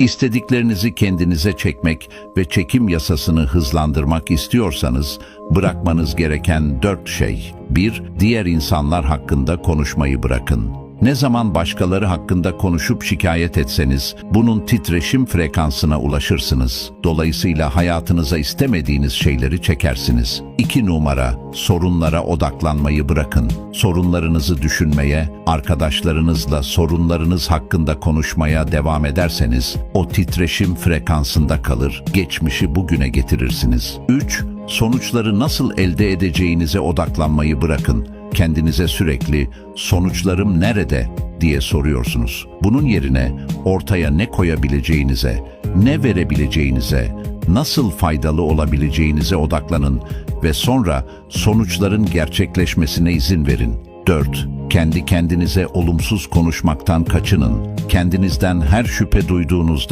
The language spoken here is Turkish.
İstediklerinizi kendinize çekmek ve çekim yasasını hızlandırmak istiyorsanız bırakmanız gereken dört şey. 1. Diğer insanlar hakkında konuşmayı bırakın. Ne zaman başkaları hakkında konuşup şikayet etseniz bunun titreşim frekansına ulaşırsınız. Dolayısıyla hayatınıza istemediğiniz şeyleri çekersiniz. 2 numara sorunlara odaklanmayı bırakın. Sorunlarınızı düşünmeye, arkadaşlarınızla sorunlarınız hakkında konuşmaya devam ederseniz o titreşim frekansında kalır, geçmişi bugüne getirirsiniz. 3. Sonuçları nasıl elde edeceğinize odaklanmayı bırakın kendinize sürekli sonuçlarım nerede diye soruyorsunuz. Bunun yerine ortaya ne koyabileceğinize, ne verebileceğinize, nasıl faydalı olabileceğinize odaklanın ve sonra sonuçların gerçekleşmesine izin verin. 4. Kendi kendinize olumsuz konuşmaktan kaçının. Kendinizden her şüphe duyduğunuzda